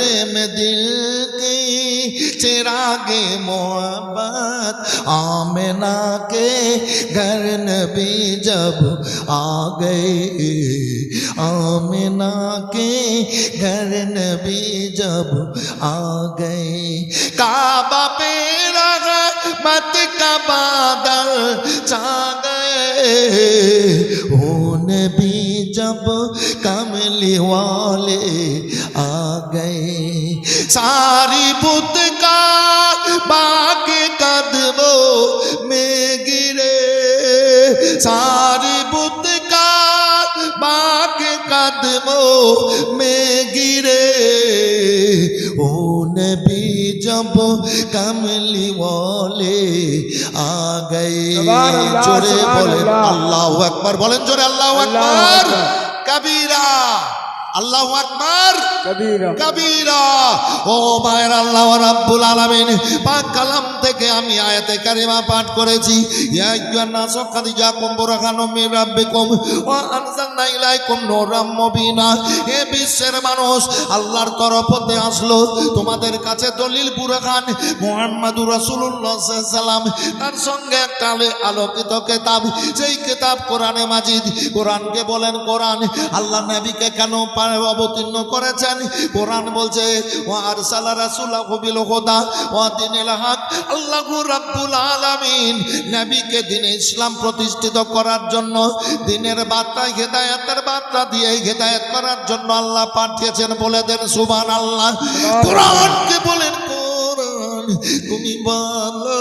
नजरे में दिल की चिरागे मोहब्बत आमना के घर नबी जब आ गए आमना के घर नबी जब आ गए काबा पे मत का बादल छा गए। ओ नबी जब कमली वाले आ गए, सारी बुत का बाग कदमों में गिरे। सारी बुत का बाग कदमों में गिरे। नबी जब कमली वाले आ गए जोरे बोले अल्लाह अकबर बोलें जोरे अल्लाह अकबर कबीरा আল্লাহ আকবার। কবিরা। ও মায়ের আল্লাহ রাব্বুল আলামিন পাক কালাম থেকে আমি আয়াতে কারিমা পাঠ করেছি। ইয়া আইয়ুহান নাস কাদ জাকুম বুরহানুম মির রাব্বিকুম ওয়া আনজালনা ইলাইকুম নূরাম মুবিনা। হে বিশ্বের মানুষ আল্লাহর তরফ হতে আসলো তোমাদের কাছে দলিল বুরহান মুহাম্মাদুর রাসূলুল্লাহ সাল্লাম তার সঙ্গে একটা আলোকিত কিতাব সেই কিতাব কোরআনে মাজিদ। কোরআনকে বলেন কোরআন আল্লাহ নবীকে কেন অবতীর্ণ করেছেন। কোরআন বলছে ও আর সালা রাসুল্লাহ বিল হোদা ও দিনিল হাক। আল্লাহু রাব্বুল আলামিন নবীকে দিনে ইসলাম প্রতিষ্ঠিত করার জন্য দিনের বার্তা হেদায়েতের বার্তা দিয়ে হেদায়েত করার জন্য আল্লাহ পাঠিয়েছেন বলে দেন সুবহানাল্লাহ। কোরআনকে বলেন তুমি বলো,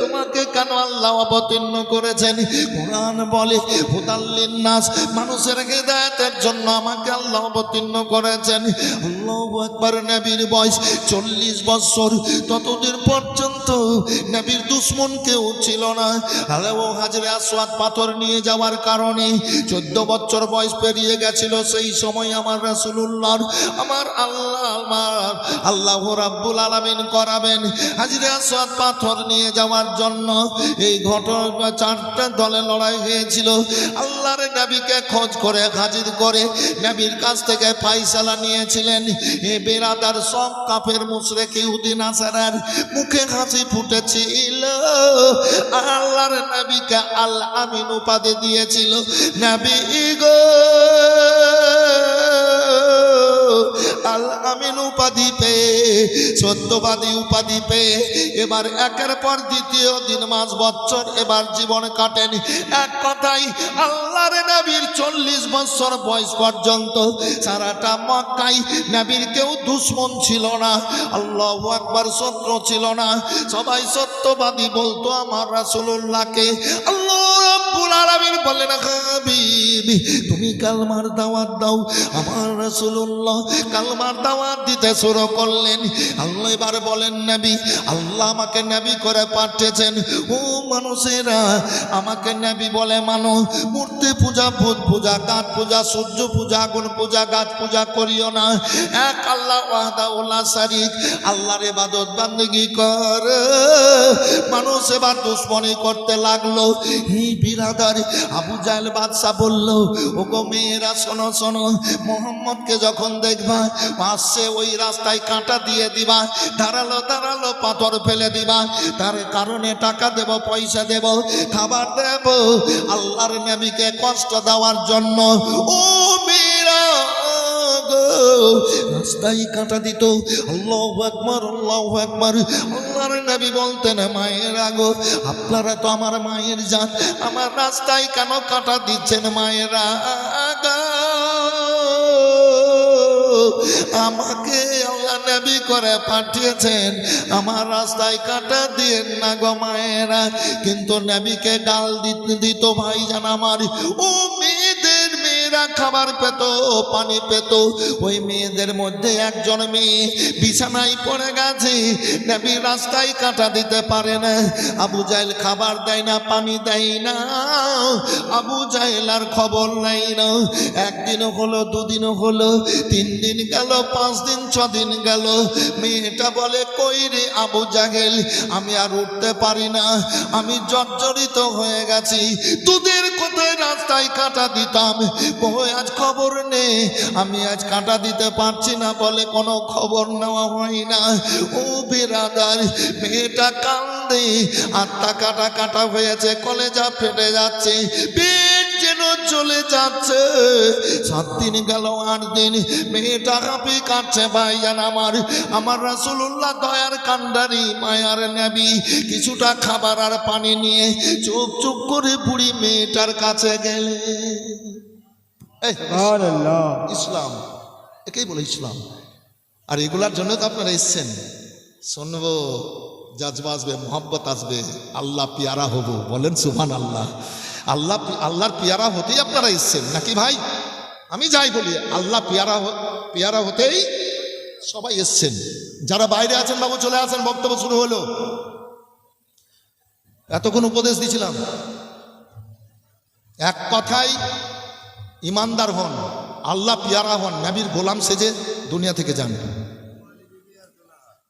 তোমাকে কেন আল্লাহ অবতীর্ণ করেছেন? কোরআন বলে হুদাল্লিন নাস মানুষের হৃদায়তের জন্য আমাকে আল্লাহ অবতীর্ণ করেছেন। আল্লাহ একবার নবীর বয়স চল্লিশ বছর। ততদিন পর্যন্ত নবীর দুশ্মন কেউ ছিল না। তাহলে ও হাজরে আসওয়াদ পাথর নিয়ে যাওয়ার কারণে চোদ্দ বছর বয়স পেরিয়ে গেছিল। সেই সময় আমার রাসূলুল্লাহর, আমার আল্লাহ আমার আল্লাহ রাব্বুল আলামিন করাবেন। হাজরে আসওয়াদ পাথর নিয়ে যাওয়ার জন্য এই ঘটনা, চারটা দলে লড়াই হয়েছিল। আল্লাহর নবীকে খোঁজ করে, হাজির করে নবীর কাছ থেকে ফাইসালা নিয়েছিলেন। এ বেরাদার সব কাফের মুশরিক ইহুদি নাসারার মুখে হাসি ফুটেছিল। আল্লাহর নবীকে আল আমিন উপাধি দিয়েছিল। নাবি গো আল আমিন উপাধি পেয়ে, সত্যবাদী উপাধি পেয়ে, এবার একের পর দ্বিতীয় দিন মাস বছর এবার জীবন কাটেন। এক কথাই আল্লাহর নবীর চল্লিশ বছর বয়স পর্যন্ত সারাটা মক্কাই নবীর কেউ দুশ্মন ছিল না, আল্লাহ একবার শত্রু ছিল না। সবাই সত্যবাদী বলতো আমার রাসূলুল্লাহকে, আল্লাহ রাব্বুল আলামিন হাবিবি, তুমি কালমার দাওয়াত দাও। আমার রাসূলুল্লাহ কালমার দাওয়াত দিতে শুরু করলেন। আল্লাহ এবার বলেন, নবী, আল্লাহ আমাকে নবী করে পাঠিয়েছেন। ও মানুষেরা, আমাকে নবী বলে মানো। মূর্তি পূজা, ভূত পূজা, কাঠ পূজা, সূর্য পূজা, আগুন পূজা, গাছ পূজা করিও না। এক আল্লাহ ওয়াহদা উল্লাহ শারিক, আল্লাহর ইবাদত বান্দেগি কর। মানুষ এবার দুশ্মনী করতে লাগল। হি বিরাদার আবু জাহেল বাদশাহ বলল ও গো মেয়েরা, শোনো শোনো, মোহাম্মদকে যখন দেখবা, আসছে ওই রাস্তায় কাঁটা দিয়ে দিবা, ধারালো ধারালো পাথর ফেলে দিবা, তার কারণে টাকা দেব, পয়সা দেব, খাবার দেব, আল্লাহর নবীকে কষ্ট দেওয়ার জন্য। ও মেয়েরা রাস্তায় কাঁটা দিত। আল্লাহ একবার আল্লাহ একবার আল্লাহর নবী বলতেন, মায়ের আগো, আপনারা তো আমার মায়ের জাত। আমার রাস্তায় কেন কাটা দিচ্ছেন মায়েরা আগো? আমাকে আল্লাহ নবী করে পাঠিয়েছেন। আমার রাস্তায় কাটা দিয়ে না গো মায়েরা। কিন্তু নবীকে ডাল দিতে ভাই জান আমার। ও মেয়েদের মেয়েরা খাবার পেত, পানি পেত। ওই মেয়েদের মধ্যে একজন মেয়ে বিছানায় পড়ে গেছে। নবী রাস্তায় কাটা দিতে পারে না। আবু জাহেল খাবার দেয় না, পানি দেয় না। আবু জাহেল আর খবর নাই না। একদিনও হলো দুদিনও হলো, তিন দিন গেল, পাঁচ দিন, ছ দিন গেল। মেয়েটা বলে, কই রে আবু জাহেল, আমি আর উঠতে পারি না। আমি জর্জরিত হয়ে গেছি। তোদের কোথায় রাস্তায় কাটা দিতাম? কই আজ খবর নেই। আমি আজ কাঁটা দিতে পারছি না বলে কোনো খবর নেওয়া হয় না। ও বেরাদার, মেয়েটা কান্দে আত্মা কাটা কাটা হয়েছে, কলেজা ফেটে যাচ্ছে চলে যাচ্ছে। সাত দিন গেল, আট দিন, মেয়েটা হাঁপি কাটছে ভাইয়ান আমার। আমার রাসুল্লাহ দয়ার কান্ডারি, মায়ার নেবি। কিছুটা খাবার আর পানি নিয়ে চুপ চুপ করে বুড়ি মেয়েটার কাছে গেলে। ইসলাম। একেই বলে ইসলাম। আর এগুলার জন্য তো আপনারা এসছেন। শুনব জাজবা আসবে মোহাব্বত আসবে। আল্লাহ পিয়ারা হব। বলেন সুহান আল্লাহ আল্লাহ আল্লাহর পিয়ারা হতেই আপনারা এসছেন। নাকি ভাই? আমি যাই বলি আল্লাহ পিয়ারা পিয়ারা হতেই সবাই এসছেন। যারা বাইরে আছেন বাবু চলে আসেন বক্তব্য শুরু হলো। এতক্ষণ উপদেশ দিছিলাম। এক কথায় ইমানদার হন, আল্লাহ পিয়ারা হন, নাবির গোলাম সেজে দুনিয়া থেকে যান।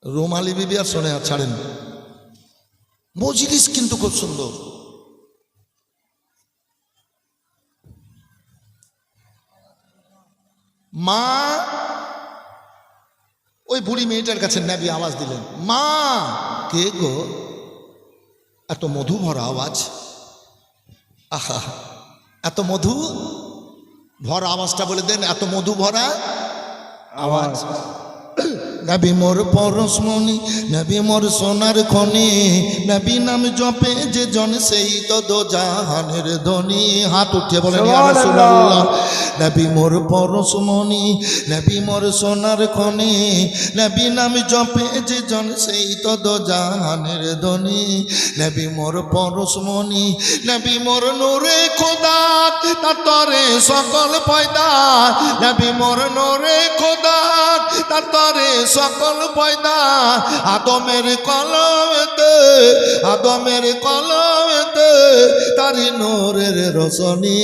রুমালি বিবি আর শোনে আর ছাড়েন। মজলিস কিন্তু খুব সুন্দর। মা, ওই বুড়ি মেয়েটার কাছে নাবি আওয়াজ দিলেন, মা, কে গো? এত মধু ভরা আওয়াজ। আহা, এত মধু? ভরা আওয়াজটা বলে দেন এত মধু ভরা আওয়াজ। নবী মোর পরশমণি নবী মোর সোনার খনি। নবী নাম জপে যে জন সেই তো দো জাহানের ধনী। হাত উঠিয়ে বলেন নবী মোর পরশমণি নবী মোর সোনার খনি। নবী নাম জপে যে জন সেই তো দো জাহানের ধনী। নবী মোর পরশমণি নবী মোর নূরে খোদা তার তরে সকল পয়দা। নবী মোর নূরে খোদা তরে সকল পয়দা আদমের কলমেতে আদমের কলমেতে, তারি নোরের রসনি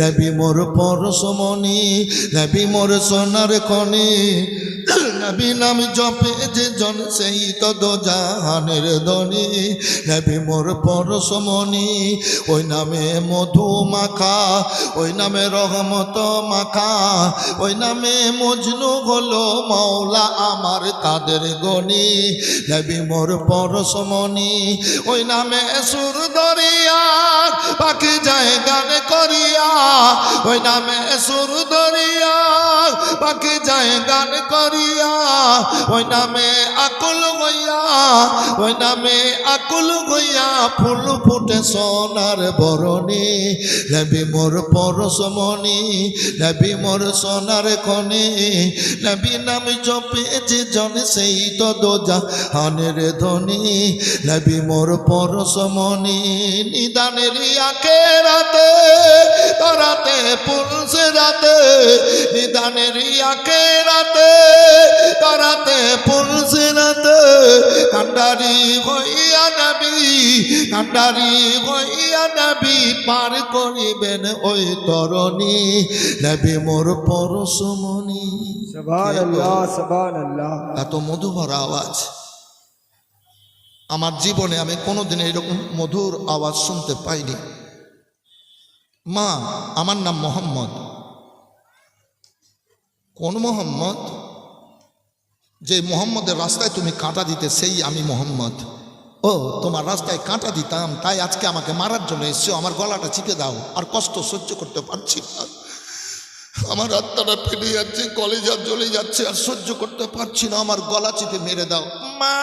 নবী মোর পরশমণি, নবী মোর সোনার খনি। নবী নাম জপে যে জন সেই তদ জাহানের ধনী নবী মোর পরশমণি, ওই নামে মধু মাখা, ওই নামে রহমত মাখা, ওই নামে মজনু হলো মাওলা আমার তাদের গণি নবী মোর পরশমণি, ওই নামে সুর দরিয়া পাখি যায় গান করিয়া। ওই নামে সুর দরিয়া পাখি যায় গান করিয়া। ওই নামে আকুল গইয়া ওই নামে আকুল গইয়া ফুল ফুটে সোনার বরণী। নবী মোর পরশমণি, নবী মোর সোনার খনি। নবী নাম জপে যে জন সেই তো দোজা হানের ধ্বনি। নবী মোর পরশমণি, নিদানের আখে রাতে তরাতে পুলসে রাতে, নিদানের আখে রাতে তরাতে পুলসে রাতে কান্ডারি হইয়া নবী কান্ডারি হইয়া নবী পার করিবেন ওই তরণী। নবী মোর পরশমণি। সুবহানাল্লাহ সুবহানাল্লাহ। এত মধুভর আওয়াজ। আমার জীবনে আমি কোনোদিন এরকম মধুর আওয়াজ শুনতে পাইনি। মা আমার নাম মোহাম্মদ। কোন মোহাম্মদ? যে মোহাম্মদের রাস্তায় তুমি কাঁটা দিতে, সেই আমি মোহাম্মদ। ও, তোমার রাস্তায় কাঁটা দিতাম, তাই আজকে আমাকে মারার জন্য এসছো, আমার গলাটা চিপে দাও, আর কষ্ট সহ্য করতে পারছি না। আমার আত্মাটা ফেটে যাচ্ছে, কলেজা জ্বলে যাচ্ছে, আর সহ্য করতে পারছি না। আমার গলা চিপে মেরে দাও। মা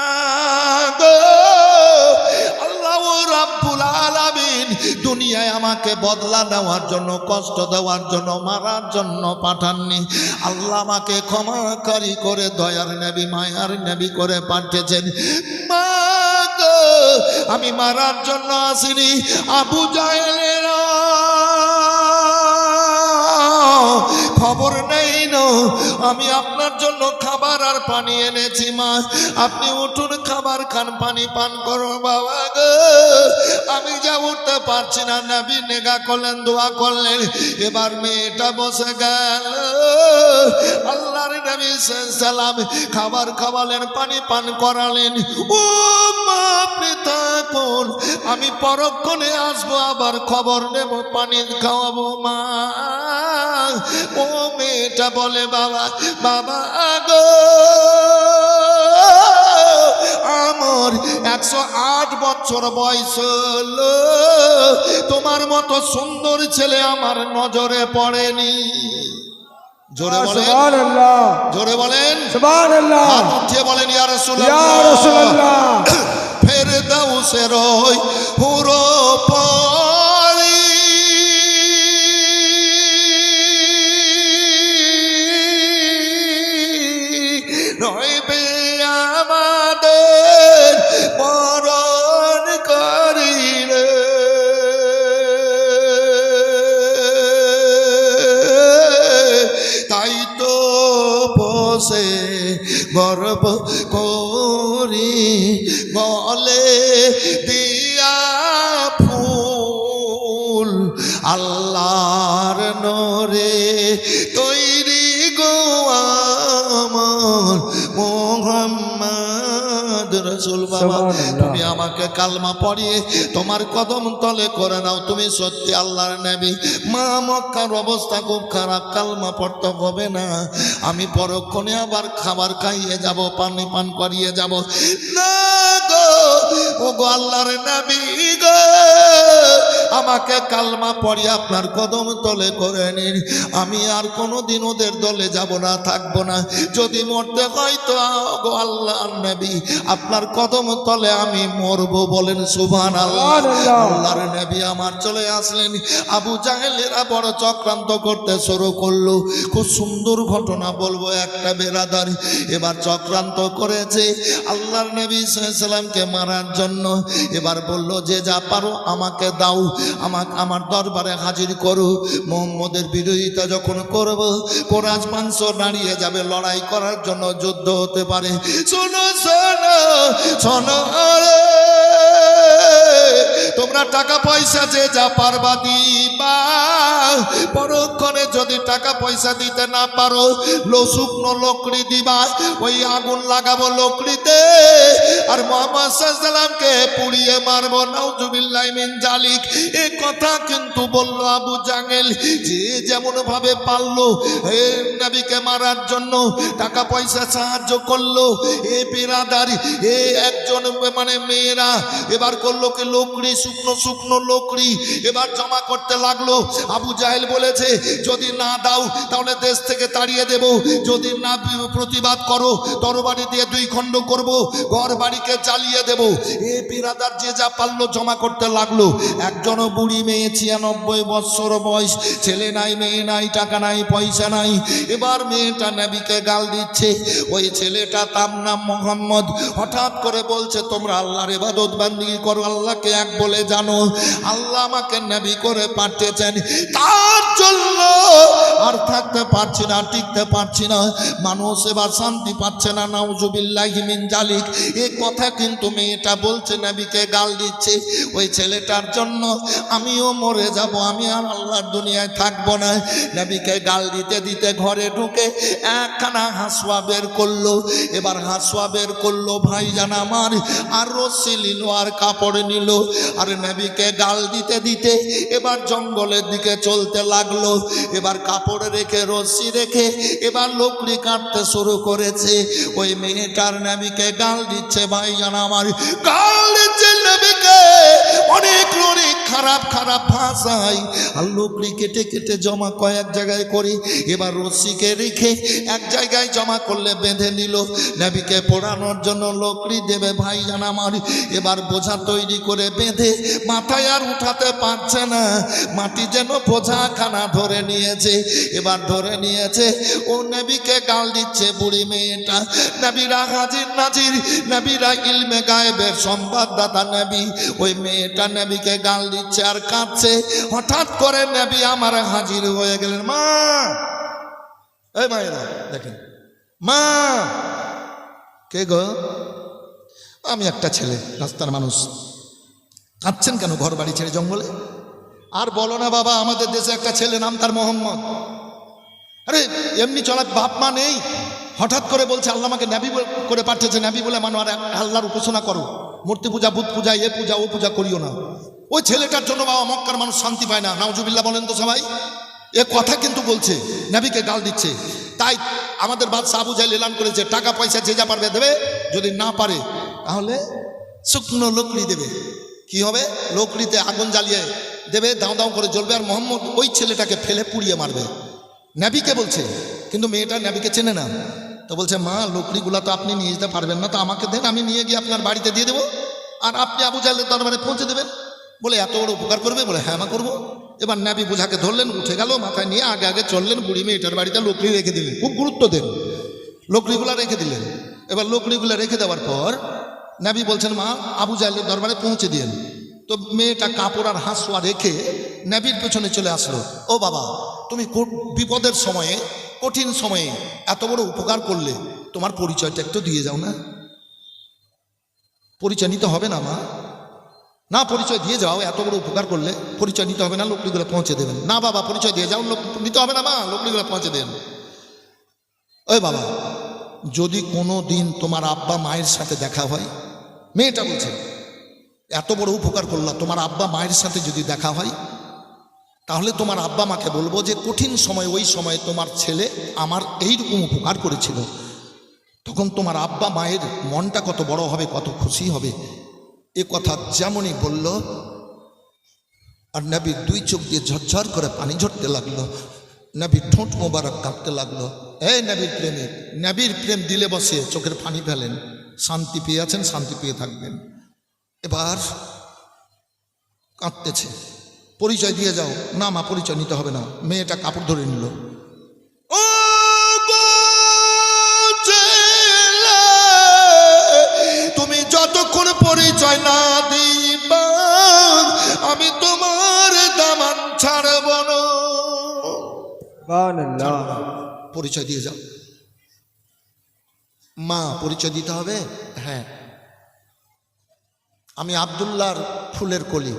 আল্লাহ রাব্বুল আলামিন দুনিয়ায় আমাকে বদলা দেওয়ার জন্য, কষ্ট দেওয়ার জন্য, মারার জন্য পাঠাননি। আল্লাহ আমাকে ক্ষমাকারী করে, দয়ার নেবি, মায়ার নেবি করে পাঠিয়েছেন। মা আমি মারার জন্য আসিনি। আবু জাহেলেরা খবর নেই না। আমি আপনার জন্য খাবার আর পানি এনেছি, মা। আপনি উঠুন, খাবার খান, পানি পান করো বাবা গো। আমি যা উঠতে পারছি না, নাবি নেগা করলেন, দোয়া করলেন। এবার মেয়েটা বসে গেল। আল্লাহর নবী সালাম খাবার খাওয়ালেন, পানি পান করালেন। ও মা, আপনি থাকুন। আমি পরক্ষণে আসব, আবার খবর নেব, পানি খাওয়াবো, মা। ও মেয়েটা বলে বাবা বাবা গো আমার একশো আট বছর বয়স হলো। তোমার মতো সুন্দর ছেলে আমার নজরে পড়েনি। জোরে বলেন। জোরে বলেন। সুবহানাল্লাহ। হাত উঠিয়ে বলেন ইয়া ইয়া রাসূলুল্লাহ। ফের দাও সে রই পুরো পরি বাবা তুমি আমাকে কালমা পড়িয়ে তোমার কদম তলে করে নাও তুমি সত্যি আল্লাহর নেবি। মা মক্কার অবস্থা খুব খারাপ কালমা পড়তে হবে না। আমি পরক্ষণে আবার খাবার খাইয়ে যাব পানি পান করিয়ে যাব। না গো ও গো আল্লাহর নবী গো আমাকে কালমা পড়িয়ে আপনার কদম তলে করে নিন। আমি আর কোনোদিন ওদের দলে যাব না থাকব না। যদি মরতে হয় তো গো আল্লাহর নবী আপনার কদম তলে আমি মরবো বলেন সুভান আল্লাহ সুবহানাল্লাহ। আল্লাহর নবী আমার চলে আসলেন। আবু জাহেলেরা বড় চক্রান্ত করতে শুরু করল। খুব সুন্দর ঘটনা বলব একটা বেরাদার। এবার চক্রান্ত করেছে। আল্লাহর নবী সাল্লামকে মারার জন্য। এবার বলল, যে যা পারো আমাকে দাও, আমাকে আমার দরবারে হাজির করো। মোহাম্মদের বিরোধিতা যখন করব কোরআজ মাংস দাঁড়িয়ে যাবে লড়াই করার জন্য যুদ্ধ হতে পারে। শোনো শোনো শোনো। তোমরা টাকা পয়সা যে যা পারবা দিবা। পরক্ষণে যদি টাকা পয়সা দিতে না পারো, লো শুকনো লকড়ি দিবা, ওই আগুন লাগাবো লকড়িতে। আর মোহাম্মদ সাল্লামকে পুড়িয়ে মারবো, নাউজুবিল্লাহ জালিক এ কথা কিন্তু বলল আবু জাঙ্গেল যে যেমন ভাবে পারল নবীকে মারার জন্য টাকা পয়সা সাহায্য করল। এ বিরাদারি, এ একজন মানে মেয়েরা এবার করল কি লোকড়ি শুকনো শুকনো লোকড়ি এবার জমা করতে লাগল। আবু জাহেল বলেছে, যদি না দাও, তাহলে দেশ থেকে তাড়িয়ে দেব। যদি না প্রতিবাদ করো, তরবারি দিয়ে দুই খণ্ড করব ঘর বাড়িকে জ্বালিয়ে দেব। এ বিরাদার যে যা পারল জমা করতে লাগল। একজনও বুড়ি মেয়ে, ছিয়ানব্বই বৎসর বয়স, ছেলে নাই, মেয়ে নাই, টাকা নাই, পয়সা নাই। এবার মেয়েটা নবীকে গাল দিচ্ছে। ওই ছেলেটা তার নাম মোহাম্মদ। হঠাৎ করে বলছে, তোমরা আল্লাহর ইবাদত বান্দি করো, আল্লাহকে এক বলে জানো, আল্লাহ আমাকে নবী করে পাঠিয়েছেন। তার জন্য আর থাকতে পারছি না টিকতে পারছি না। মানুষ এবার শান্তি পাচ্ছে না, নাউজুবিল্লাহি মিন জালিক। এ কথা কিন্তু মেয়েটা বলছে, নবীকে গাল দিচ্ছে। ওই ছেলেটার জন্য আমিও মরে যাব, আমি আর আল্লাহর দুনিয়ায় থাকব না। নবীকে গাল দিতে দিতে ঘরে ঢুকে একখানা হাসুয়া বের করল। এবার হাসুয়া বের করল, ভাইজান আমার আর রশ্মি নিল আর কাপড় নিল। আর নবীকে গাল দিতে দিতে এবার জঙ্গলের দিকে চলতে লাগল। এবার কাপড় রেখে রশ্মি রেখে এবার লোকড়ি কাটতে শুরু করেছে। ওই মেয়েটার নবীকে গাল দিচ্ছে ভাইজান আমার, গাল দিচ্ছে নবীকে। অনেক অনেক খারাপ খারাপ ভাষায় আর লোকড়ি কেটে কেটে জমা কয়েক জায়গায় করি। এবার রশ্মিকে রেখে এক জায়গায় জমা করলে বেঁধে নিল। নবীকে পোড়ানোর জন্য লোকড়ি দেবে, ভাই জান আমার, এবার বোঝা তৈরি করে বেঁধে মাথায় আর উঠাতে পারছে না। মাটি যেন বোঝাখানা ধরে নিয়েছে, এবার ধরে নিয়েছে। ও নবীকে গাল দিচ্ছে বুড়ি মেয়েটা। নবীরা হাজির নাজির, নবীরা ইলমে গায়েবের সংবাদদাতা নবী। ওই মেয়েটা নবীকে গাল দিচ্ছে আর কাঁদছে। হঠাৎ করে নবী আমার হাজির হয়ে গেলেন। মা! এই মায়েরা, দেখেন। মা! কে গো? আমি একটা ছেলে, রাস্তার মানুষ। কাঁদছেন কেন ঘর বাড়ি ছেড়ে জঙ্গলে? আর বলো না বাবা, আমাদের দেশে একটা ছেলে নাম তার মোহাম্মদ। আরে, এমনি চলা বাপ মা নেই। হঠাৎ করে বলছে, আল্লাহ আমাকে নাবি বলে- করে পাঠিয়েছে নাবি বলে মানো, আর আল্লাহর উপাসনা করো। মূর্তি পূজা বুধ পূজা, এ পূজা, ও পূজা করিও না। ওই ছেলেটার জন্য বাবা মক্কার মানুষ শান্তি পায় না। নাউজুবিল্লাহ বলেন তো সবাই। এ কথা কিন্তু বলছে নাবিকে গাল দিচ্ছে। তাই আমাদের বাদশাহ আবু জাহেল এলান করেছে, টাকা পয়সা যে যা পারবে দেবে, যদি না পারে, তাহলে শুকনো লকড়ি দেবে। কি হবে? লকড়িতে আগুন জ্বালিয়ে দেবে, দাও দাও করে জ্বলবে, আর মোহাম্মদ ওই ছেলেটাকে ফেলে পুড়িয়ে মারবে। নাবিকে বলছে, কিন্তু মেয়েটা নাবিকে চেনে না। তো বলছে, মা লকড়িগুলো তো আপনি নিয়ে যেতে পারবেন না, তো আমাকে দেন, আমি নিয়ে গিয়ে আপনার বাড়িতে দিয়ে দেবো, আর আপনি আবু জাহেলের দরবারে পৌঁছে দেবেন। বলে, এত বড় উপকার করবে? বলে হ্যাঁ মা, করব। এবার নাবি বুঝাকে ধরলেন, উঠে গেল, মাথায় নিয়ে আগে আগে চললেন, বুড়ি মেয়েটার বাড়িতে লকড়ি রেখে দিলেন, খুব গুরুত্ব দেন। লকড়িগুলো রেখে দিলেন। এবার লকড়িগুলো রেখে দেওয়ার পর নাবি বলছেন, মা, আবু জাহেলের দরবারে পৌঁছে দিয়েন। তো মেয়েটা কাপড় আর হাঁসুয়া রেখে নাবির পেছনে চলে আসলো। ও বাবা, তুমি বিপদের সময়ে, কঠিন সময়ে এত বড় উপকার করলে, তোমার পরিচয়টা একটু দিয়ে যাও না? পরিচয় নিতে হবে না, মা। না, পরিচয় দিয়ে যাও, এত বড় উপকার করলে পরিচয় নিতে হবে না, লোকগুলো পৌঁছে দেবেন। না, বাবা, পরিচয় দিয়ে যাও, লোক নিতে হবে না, মা, লোকগুলো পৌঁছে দেন। ওই বাবা, যদি কোনো দিন তোমার আব্বা মায়ের সাথে দেখা হয় মেয়েটা বলছে, এত বড় উপকার করলা, তোমার আব্বা মায়ের সাথে যদি দেখা হয়, তাহলে তোমার আব্বা মাকে বলব যে কঠিন সময় ওই সময় তোমার ছেলে আমার এইরকম উপকার করেছিল। তখন তোমার আব্বা মায়ের মনটা কত বড় হবে, কত খুশি হবে। এ কথা যেমনই বলল, আর নবীর দুই চোখ দিয়ে ঝরঝর করে পানি ঝরতে লাগল। নবীর ঠোঁট মোবারক কাঁপতে লাগল। এই নবীর প্রেমিক, নবীর প্রেম দিলে বসে চোখের পানি ফেলেন। শান্তি পেয়ে আছেন শান্তি পেয়ে থাকবেন। এবার কাঁদতেছে। পরিচয় দিয়ে যাও। না মা পরিচয় নিতে হবে না। মেয়েটা কাপড় ধরে নিল। তুমি যতক্ষণ পরিচয় না দিবা আমি তোমার দামান ছাড়ব না। পরিচয় দিয়ে যাও। মা, পরিচয় দিতে হবে? হ্যাঁ। আমি আবদুল্লাহর ফুলের কলি।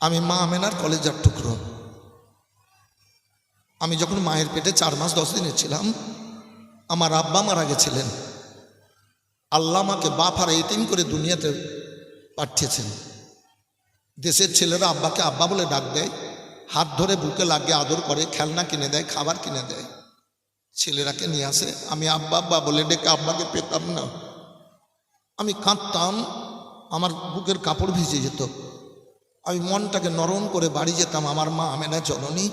আমি মা আমেনার কলেজার টুকরো। আমি যখন মায়ের পেটে চার মাস, দশ দিনের ছিলাম, আমার আব্বা মারা গেছিলেন। আল্লাহ আমাকে বাপ আর এতিম করে দুনিয়াতে পাঠিয়েছেন। দেশের ছেলেরা আব্বাকে আব্বা বলে ডাক দেয়, হাত ধরে বুকে লাগিয়ে আদর করে, খেলনা কিনে দেয়, খাবার কিনে দেয়। ছেলেরাকে নিয়ে আসে। আমি আব্বা আব্বা বলে, ডেকে আব্বাকে পেতাম না। আমি কাঁদতাম, আমার বুকের কাপড় ভিজে যেত। আমি মনটাকে নরম করে বাড়ি যেতাম। আমার মা আমেনা জননী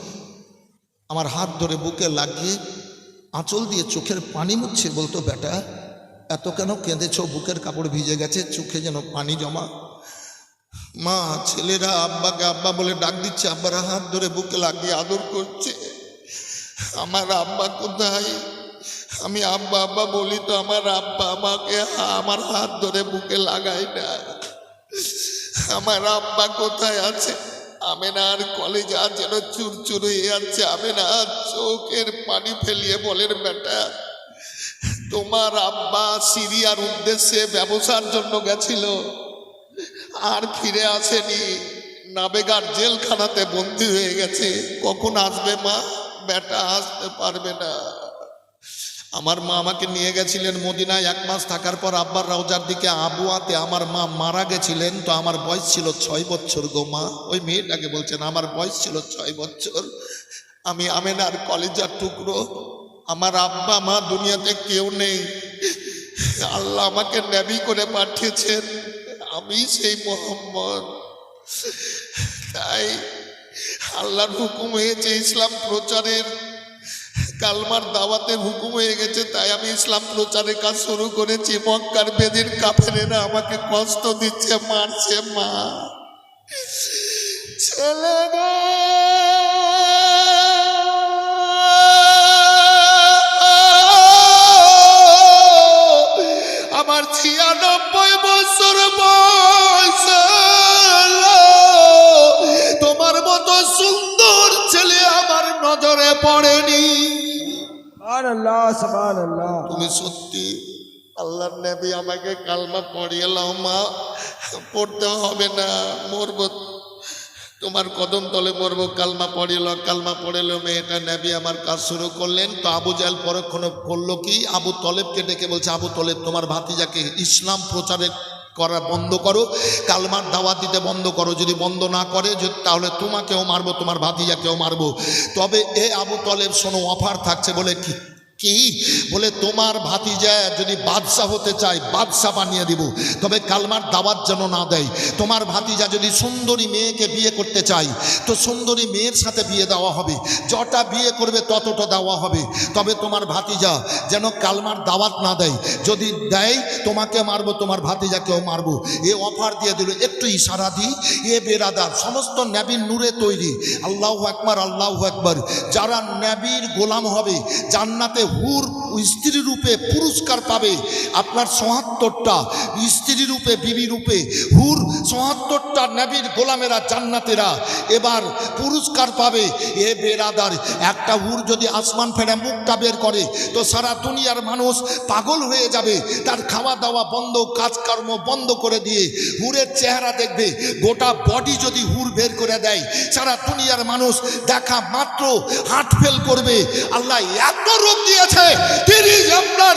আমার হাত ধরে বুকে লাগিয়ে আঁচল দিয়ে চোখের পানি মুছছে। বলতো, বেটা, এত কেন কেঁদেছ? বুকের কাপড় ভিজে গেছে, চোখে যেন পানি জমা। মা, ছেলেরা আব্বাকে আব্বা বলে ডাক দিচ্ছে। আব্বারা হাত ধরে বুকে লাগিয়ে আদর করছে। আমার আব্বা কোথায়? আমি আব্বা আব্বা বলি তো আমার আব্বা আমাকে আমার হাত ধরে বুকে লাগাই না। আমার আব্বা কোথায় আছে? আমেনার কলেজে আজ যেন চুরচুর হয়ে যাচ্ছে আমেনা চোখের পানি ফেলিয়ে বলেন, বেটা, তোমার আব্বা সিরিয়ার উদ্দেশ্যে ব্যবসার জন্য গেছিল। আর ফিরে আসেনি। নাবেগার জেলখানাতে বন্দী হয়ে গেছে। কখন আসবে মা? বেটা, আসতে পারবে না। আমার মা আমাকে নিয়ে গেছিলেন মদিনায়। এক মাস থাকার পর আব্বার রাউজার দিকে আবুয়াতে আমার মা মারা গেছিলেন। তো আমার বয়স ছিল ছয় বছর গো মা। ওই মেয়েটাকে বলছেন, আমার বয়স ছিল ছয় বছর। আমি আমেনার কলেজার টুকরো। আমার আব্বা মা দুনিয়াতে কেউ নেই। আল্লাহ আমাকে নেবি করে পাঠিয়েছেন। আমি সেই মোহাম্মদ। তাই আল্লাহর হুকুম হয়েছে ইসলাম প্রচারের। কালমার দাওয়াতে হুকুম হয়ে গেছে, তাই আমি ইসলাম প্রচারের কাজ শুরু করেছি। মক্কার বেদিন কাফেরেরা আমাকে কষ্ট দিচ্ছে, মারছে, মা। ছেলে আমার ছিয়ানব্বই বছর বয়স। পড়েনি। তুমি সত্যি আল্লাহ নবী আমাকে কালমা পড়িয়ে লাও মা। পড়তে হবে না মরব। তোমার কদম তলে মরব কালমা পড়িয়ে লাও কালমা পড়ে এলো মেয়েটা। নবী আমার কাজ শুরু করলেন তো আবু জাল পরক্ষণে করল কি আবু তলেবকে ডেকে বলছে আবু তলেব তোমার ভাতিজাকে ইসলাম প্রচারের করা বন্ধ করো, কালমার দাওয়াত দিতে বন্ধ করো, যদি বন্ধ না করে তাহলে তোমাকেও মারবো, তোমার ভাতিজাকেও মারবো। তবে এ আবু তলেব শোনো, অফার থাকছে বলে কি? কি? বলে, তোমার ভাতিজা যদি বাদশাহ হতে চায়, বাদশাহ বানিয়ে দিব। তবে কালমার দাওয়াত যেন না দেয়। তোমার ভাতিজা যদি সুন্দরী মেয়েকে বিয়ে করতে চাই তো সুন্দরী মেয়ের সাথে বিয়ে দেওয়া হবে। যটা বিয়ে করবে, ততটা দেওয়া হবে। তবে তোমার ভাতিজা যেন কালমার দাওয়াত না দেয়। যদি দেয়, তোমাকে মারবো, তোমার ভাতিজাকেও মারবো। এ অফার দিয়ে দিল, একটু ইশারা দিই এ বেরাদার, সমস্ত ন্যাবির নূরে তৈরি। আল্লাহ একবার আল্লাহ একবার যারা ন্যাবির গোলাম হবে, জান্নাতে হুর স্ত্রী রূপে পুরস্কার পাবে। আপনার চুয়াত্তরটা স্ত্রী রূপে, বিবি রূপে। হুর চুয়াত্তরটা ন্যাবির গোলামেরা, জান্নাতেরা এবার পুরস্কার পাবে। এ বেরাদার, একটা হুর যদি আসমান ফেরা মুখটা বের করে, তো সারা দুনিয়ার মানুষ পাগল হয়ে যাবে। তার খাওয়া দাওয়া বন্ধ, কাজকর্ম বন্ধ করে দিয়ে হুরের চেহারা দেখবে। গোটা বডি যদি হুর বের করে দেয়, সারা দুনিয়ার মানুষ দেখা মাত্র হার্ট ফেল করবে। আল্লাহ এত রোগ দিয়েছে তিনি আপনার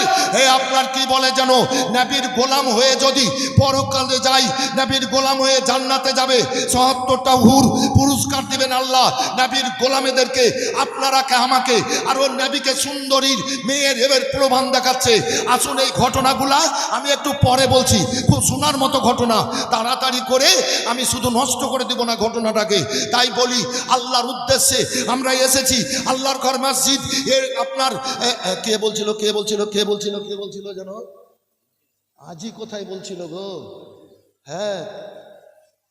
আপনার কি বলে যেন, নবীর গোলাম হয়ে যদি পরকালে যাই, নবীর গোলাম হয়ে জান্নাতে যাবে সত্তরটা হুর পুরস্কার দিবেন আল্লাহ। নবীর গোলামেদেরকে, আপনারা কে আমাকে, আর ওর নবীকে সুন্দরীর মেয়ের এবার প্রমাণ দেখাচ্ছে। আসুন এই ঘটনাগুলা আমি একটু পরে বলছি, খুব শোনার মতো ঘটনা। তাড়াতাড়ি করে আমি শুধু নষ্ট করে দেব না ঘটনাটাকে। তাই বলি, আল্লাহর উদ্দেশ্যে আমরা এসেছি, আল্লাহর ঘর মসজিদ, এর আপনার কে বলছিল কে বলছিল কে বলছিল কে বলছিল যেন? আজই কোথায় বলছিল গো? হ্যাঁ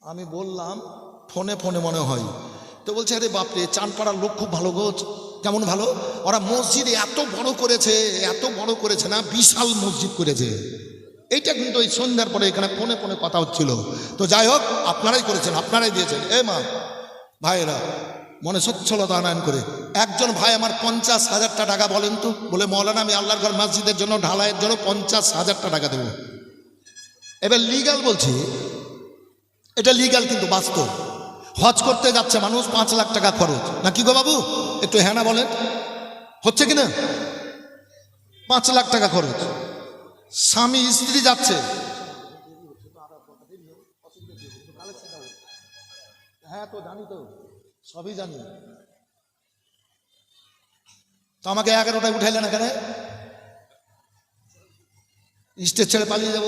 আমি বললাম, ফোনে ফোনে মনে হয়। তো বলছে, আরে বাপরে, চানপাড়ার লোক খুব ভালো গো, কেমন ভালো? ওরা মসজিদ এত বড় করেছে, এত বড় করেছে না, বিশাল মসজিদ করেছে। এইটা কিন্তু ওই সন্ধ্যার পরে এখানে ফোনে ফোনে কথা হচ্ছিল। তো যাই হোক, আপনারাই করেছেন, আপনারাই দিয়েছেন। এ মা, ভাইয়েরা মনে সচ্ছলতা আনয়ন করে। একজন ভাই আমার পঞ্চাশ হাজারটা টাকা বলেন তো, বলে, মৌলানা, আমি আল্লাহর ঘর মসজিদের জন্য, ঢালাইয়ের জন্য পঞ্চাশ হাজারটা টাকা দেবো। এবার লিগাল বলছি, এটা লিগাল কিন্তু বাস্তব। হজ করতে যাচ্ছে মানুষ পাঁচ লাখ টাকা খরচ। না কি গো বাবু? একটু হ্যাঁ বলেন। হচ্ছে কি না? পাঁচ লাখ টাকা খরচ। স্বামী, স্ত্রী যাচ্ছে। হ্যাঁ তো জানি তো। সবই জানি। তো আমাকে এগারোটায় উঠাইলে না কেন? স্টেজ ছেড়ে পালিয়ে যাব।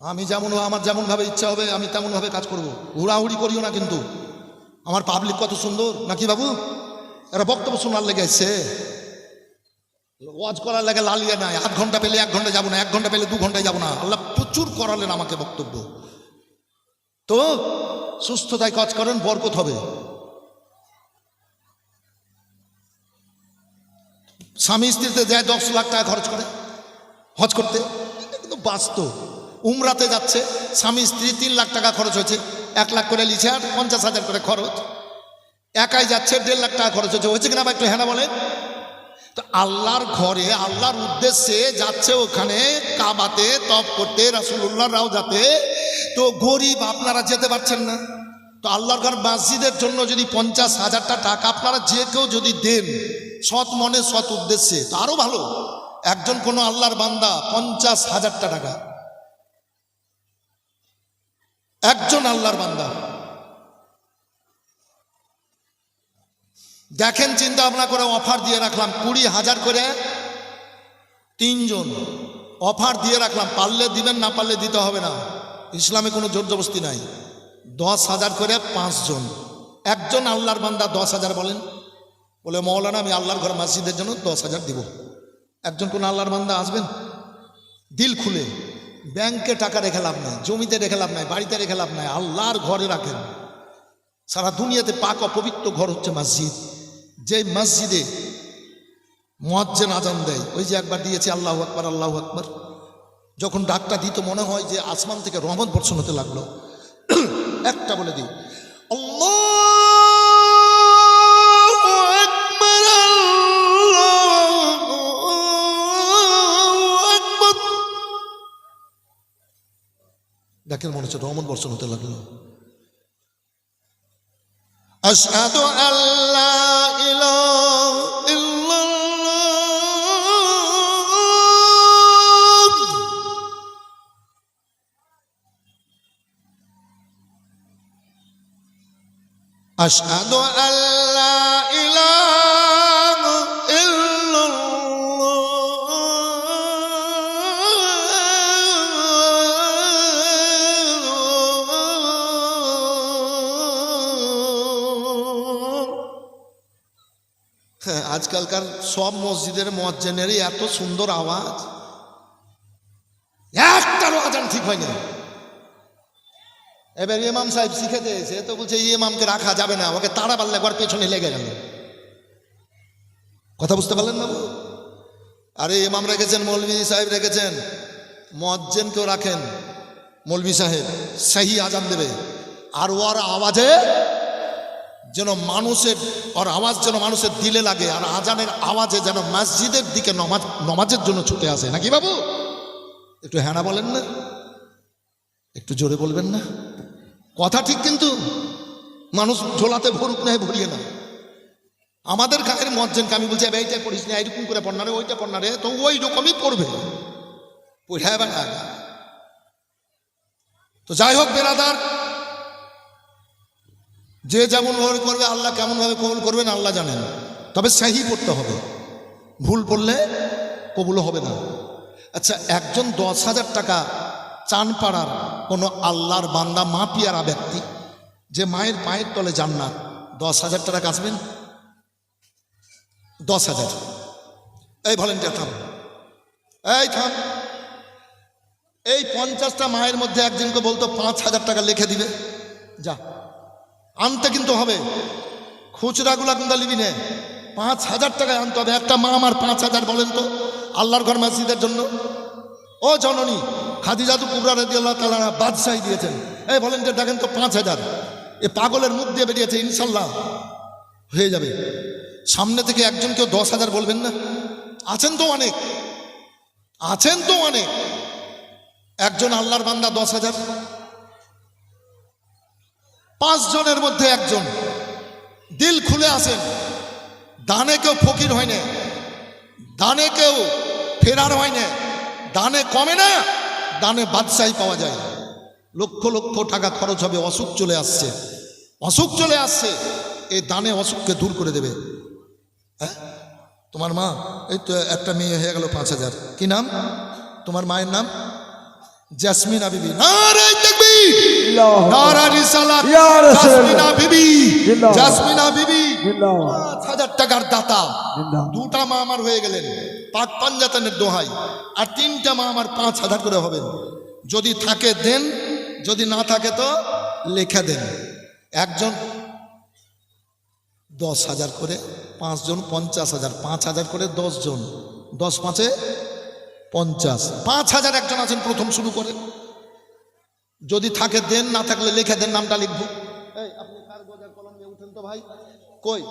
আমি যেমন, আমার যেমন ভাবে ইচ্ছা হবে, আমি তেমন ভাবে কাজ করব। হুড়াহুড়ি করিও না কিন্তু। আমার পাবলিক কত সুন্দর, নাকি বাবু? এরা বক্তব্য শোনার লেগে এসছে। ওয়াজ করার লেগে লালিয়ে নাই। আধ ঘণ্টা পেলে এক ঘণ্টা যাব না, এক ঘণ্টা পেলে দু ঘন্টায় যাব না। আল্লাহ প্রচুর করালেন আমাকে বক্তব্য। তো সুস্থতায় কাজ করেন, বরকত হবে। স্বামী স্ত্রীতে যায়, দশ লাখ টাকা খরচ করে হজ করতে। কিন্তু বাস্তব। উমরাতে যাচ্ছে, স্বামী স্ত্রী তিন লাখ টাকা খরচ হয়েছে, এক লাখ করে লিছে আর পঞ্চাশ হাজার করে খরচ। একাই যাচ্ছে, দেড় লাখ টাকা খরচ হয়েছে। হয়েছে কিনা একটু হ্যাঁ বলেন? তো আল্লাহর ঘরে, আল্লাহর উদ্দেশ্যে যাচ্ছে ওখানে, কাবাতে তপ করতে রাসুল্লাহ রাও যাতে। তো গরিব আপনারা যেতে পারছেন না। তো আল্লাহর ঘর, মসজিদের জন্য যদি পঞ্চাশ হাজারটা টাকা আপনারা যে কেউ যদি দেন সৎ মনে সৎ উদ্দেশ্যে, তো আরও ভালো। একজন কোনো আল্লাহর বান্দা পঞ্চাশ হাজারটা টাকা। একজন আল্লাহর বান্দা। দেখেন, চিন্তা ভাবনা করে অফার দিয়ে রাখলাম, কুড়ি হাজার করে তিনজন। অফার দিয়ে রাখলাম, পারলে দিবেন, না পারলে দিতে হবে না। ইসলামে কোনো জোর জবস্তি নাই। দশ হাজার করে পাঁচজন। একজন আল্লাহর বান্দা দশ হাজার বলেন। বলে, মৌলানা, আমি আল্লাহর ঘর মসজিদের জন্য দশ হাজার দিব। একজন কোন আল্লাহর বান্দা আসবেন? দিল খুলে, ব্যাংকে টাকা রেখে লাভ নাই, জমিতে রেখে লাভ নাই, বাড়িতে রেখে লাভ নাই, আল্লাহর ঘরে রাখেন। সারা দুনিয়াতে পাক অপবিত্র ঘর হচ্ছে মসজিদ। যে মসজিদে মজ্জেন আজান দেয়, ওই যে একবার দিয়েছে, আল্লাহ আকবর আল্লাহ আকবর। যখন ডাকটা দিত, মনে হয় যে আসমান থেকে রহমত বর্ষণ হতে লাগল। একটা বলে দিই, আল্লাহু দেখেন মনে হচ্ছে রহমান বর্ষণ হতে লাগল। আশহাদু আল্লাহ আজকালকার সব মসজিদের মজ্জেনেরই এত সুন্দর আওয়াজ। একটারও আজান ঠিক হয় না এবার ইমাম সাহেব শিখে দিয়েছে, তো বলছে ইমামকে রাখা যাবে না, ওকে তাড়া পারলে একবার পেছনে লেগে গেল। কথা বুঝতে পারলেন না আরে, ইমাম রেখেছেন, মৌলভী সাহেব রেখেছেন। মজ্জেনকেও রাখেন, মৌলভী সাহেব। সেই আজান দেবে। আর ওর আওয়াজে যেন মানুষের ওর আওয়াজ যেন মানুষের দিলে লাগে, আর আজানের আওয়াজে যেন মসজিদের দিকে নমাজ, নমাজের জন্য ছুটে আসে। নাকি বাবু? একটু হ্যাঁ বলেন না। একটু জোরে বলবেন না। কথা ঠিক কিন্তু মানুষ ঝোলাতে ভরুক না ভরিয়ে না। আমাদের গায়ের মজ্জেনকে আমি বলছি "এবার এইটা পড়িস না এইরকম করে পড়না রে, ওইটা পড়না রে, তো ওই রকমই পড়বে। পড়ে এবার আগা। তো যাই হোক, বেরাদার যে যেমন ভাবে করবে, আল্লাহ কেমন ভাবে কবুল করবেন আল্লাহ জানেন। তবে সেই পড়তে হবে। ভুল পড়লে কবুল হবে না। আচ্ছা একজন দশ হাজার টাকা চান পাড়ার কোনো আল্লাহর বান্দা, মা পিয়ারা ব্যক্তি, যে মায়ের পায়ের তলে জান্নাত, দশ হাজার টাকা কাচবেন? দশ হাজার। এই ভলেন্টিয়ার, থাম। এই থাম। এই পঞ্চাশটা মায়ের মধ্যে একজনকে বলতো, পাঁচ হাজার টাকা লিখে দিবে। যা। আনতে কিন্তু হবে। খুচরাগুলা কিন্তু লিবি নে। পাঁচ হাজার টাকায় আনতে হবে। একটা মা আমার পাঁচ হাজার বলেন তো, আল্লাহর ঘর মসজিদের জন্য। ও জননী খাদিজাতু কুবরা রাজি আল্লাহ তালা বাদশাহী দিয়েছেন। এই বলেন যে, দেখেন তো পাঁচ হাজার। এ পাগলের মুখ দিয়ে বেরিয়েছে, ইনশাল্লাহ। হয়ে যাবে। সামনে থেকে একজন কেউ দশ হাজার বলবেন না? আছেন তো অনেক। আছেন তো অনেক। একজন আল্লাহর বান্দা দশ হাজার। পাঁচ জনের মধ্যে একজন। দিল খুলে আসেন। দানে কেউ ফকির হয় না। দানে কেউ ফেরার হয় না। দানে কমে না দানে বাদশাহী পাওয়া যায়। লক্ষ লক্ষ টাকা খরচ হবে, অসুখ চলে আসছে। অসুখ চলে আসছে এই দানে অসুখকে দূর করে দেবে। হ্যাঁ? তোমার মা, এই তো একটা মেয়ে হয়ে গেল পাঁচ হাজার। কি নাম? তোমার মায়ের নাম? জাসমিনা বিবি নারাই তাকবীর। নারা রিসালাত ইয়া রাসূলুল্লাহ। জাসমিনা বিবি। জাসমিনা বিবি জিন্দাবাদ। পাঁচ হাজার টাকার দাতা। দুটা মা আমার হয়ে গেলেন পাক পাঞ্জাতানের দোহাই আর তিনটা মা আমার পাঁচ হাজার করে হবেন যদি থাকে দেন যদি না থাকে তো লেখা দেন একজন দশ হাজার করে পাঁচজন পঞ্চাশ হাজার পাঁচ হাজার করে দশ জন দশ পাঁচে পঞ্চাশ। পাঁচ হাজার একজন আছেন প্রথম শুরু করে। যদি থাকে দেন, না থাকলে লিখে দেন, নামটা লিখব। আপনি গজার কলম উঠেন তো ভাই। কই?